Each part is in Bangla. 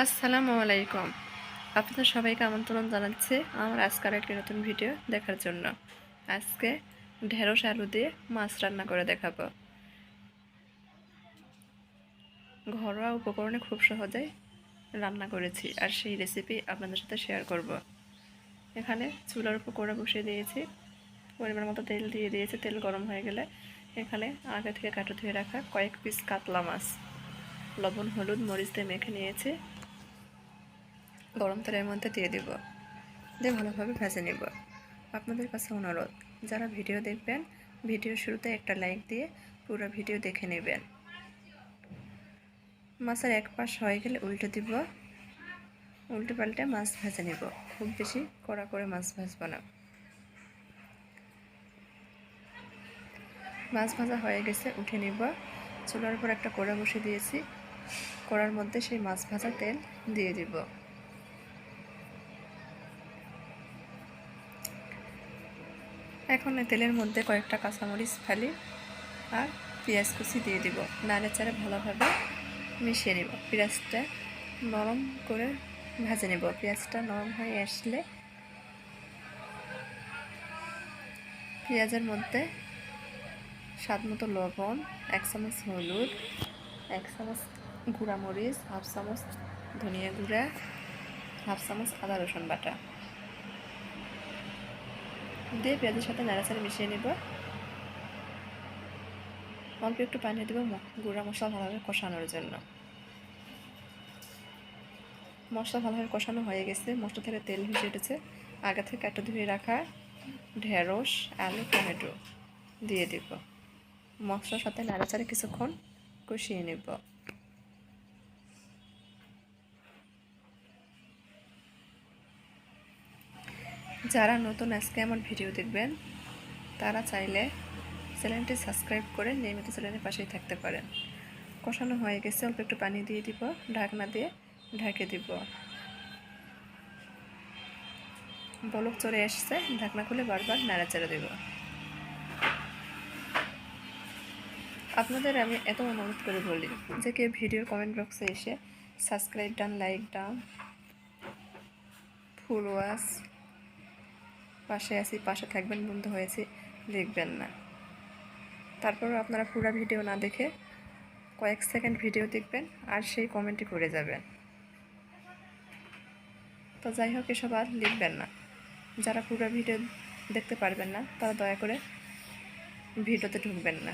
আসসালামু আলাইকুম। আপনাদের সবাইকে আমন্ত্রণ জানাচ্ছি আমার আজকের একটি নতুন ভিডিও দেখার জন্য। আজকে ঢেঁড়স আলু দিয়ে মাছ রান্না করে দেখাবো। ঘরোয়া উপকরণে খুব সহজেই রান্না করেছি আর সেই রেসিপি আপনাদের সাথে শেয়ার করব। এখানে চুলার উপর করে বসিয়ে দিয়েছি। পরিমাণ মতো তেল দিয়ে দিয়েছি, তেল গরম হয়ে গেলে এখানে আগে থেকে কাটো ধুয়ে রাখা কয়েক পিস কাতলা মাছ। লবণ, হলুদ, মরিচ দিয়ে মেখে নিয়েছি। গরম তেলের মধ্যে দিয়ে দিব। দিয়ে ভালোভাবে ভেজে নেব। আপনাদের কাছে অনুরোধ, যারা ভিডিও দেখবেন, ভিডিও শুরুতে একটা লাইক দিয়ে পুরো ভিডিও দেখে নেবেন। মাছের এক পাশ হয়ে গেলে উল্টে দিব। উল্টে পাল্টে মাছ ভেজে নেব। খুব বেশি কড়া করে মাছ ভাজবো না। মাছ ভাজা হয়ে গেছে, উঠে নিব। চুলার উপর একটা কড়া বসে দিয়েছি। কড়ার মধ্যে সেই মাছ ভাজা তেল দিয়ে দিব। এখন তেলের মধ্যে কয়েকটা কাঁচামরিচ ফেলি আর পেঁয়াজ কুচি দিয়ে দিব। নাড়ে চাড়ে ভালোভাবে মিশিয়ে নিব। পেঁয়াজটা নরম করে ভেজে নেব। পেঁয়াজটা নরম হয়ে আসলে পেঁয়াজের মধ্যে স্বাদ মতো লবণ, এক চামচ হলুদ, এক চামচ গুঁড়া মরিচ হাফ চামচ ধনিয়া গুঁড়া, হাফ চামচ আদা রসুন বাটা। দিয়ে পেঁয়াজের সাথে নাড়াচাড়া মিশিয়ে নেব। অল্প একটু পানি দেবো গুঁড়া মশলা ভালোভাবে কষানোর জন্য। মশলা ভালোভাবে কষানো হয়ে গেছে। মশলা থেকে তেল ভেসে উঠেছে। আগে থেকে একটা ধুয়ে রাখা ঢেঁড়স, আলু, টমেটো দিয়ে দিব। মশলার সাথে নাড়াচাড়া কিছুক্ষণ কষিয়ে নেব। যারা নতুন আজকে আমার ভিডিও দেখবেন, তারা চাইলে চ্যানেলটি সাবস্ক্রাইব করে নিয়মিত চ্যানেলের পাশেই থাকতে পারেন। কষানো হয়ে গেছে, অল্প একটু পানি দিয়ে দিব, ঢাকনা দিয়ে ঢেকে দিব। বলক চলে এসছে, ঢাকনা খুলে বারবার নাড়াচাড়া দেব। আপনাদের আমি এত অনুরোধ করে বলি যে কেউ ভিডিওর কমেন্ট বক্সে এসে সাবস্ক্রাইব ডান লাইক ডান ফুল ওয়াশ পাশে আছি, পাশে থাকবেন, বন্ধু হয়েছে লিখবেন না। তারপরও আপনারা পুরো ভিডিও না দেখে কয়েক সেকেন্ড ভিডিও দেখবেন আর সেই কমেন্টই করে যাবেন। তো যাই হোক, এসব আর লিখবেন না। যারা পুরো ভিডিও দেখতে পারবেন না, তারা দয়া করে ভিডিওতে ঢুকবেন না।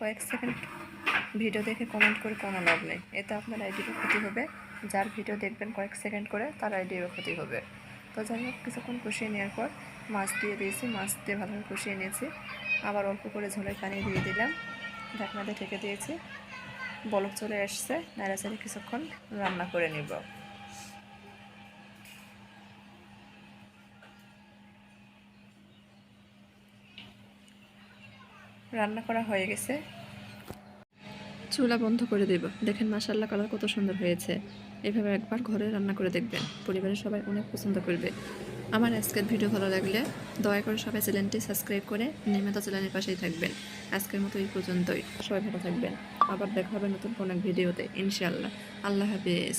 কয়েক সেকেন্ড ভিডিও দেখে কমেন্ট করে কোনো লাভ নেই। এতে আপনার আইডিরও ক্ষতি হবে। যার ভিডিও দেখবেন কয়েক সেকেন্ড করে, তার আইডিরও ক্ষতি হবে। তো যাই হোক, কিছুক্ষণ কষিয়ে নেওয়ার পর মাছ দিয়ে দিয়েছি, মাছ দিয়ে ভালোভাবে কষিয়ে নিয়েছি। আবার অল্প করে ঝোলের পানি দিয়ে দিলাম। ঢাকনা দিয়ে ঢেকে দিয়েছি। বলক চলে এসছে নাড়াচাড়ি কিছুক্ষণ রান্না করে নিব। রান্না করা হয়ে গেছে। চুলা বন্ধ করে দেব। দেখেন মাসাল্লা কালার কত সুন্দর হয়েছে। এভাবে একবার ঘরে রান্না করে দেখবেন। পরিবারের সবাই অনেক পছন্দ করবে। আমার আজকের ভিডিও ভালো লাগলে দয়া করে সবাই চ্যানেলটি সাবস্ক্রাইব করে নির্মাতা চ্যানেলের পাশেই থাকবেন। আজকের মতো এই পর্যন্তই। সবাই ভালো থাকবেন। আবার দেখা হবে নতুন কোনো এক ভিডিওতে। ইনশাল্লাহ আল্লাহ হাফিজ।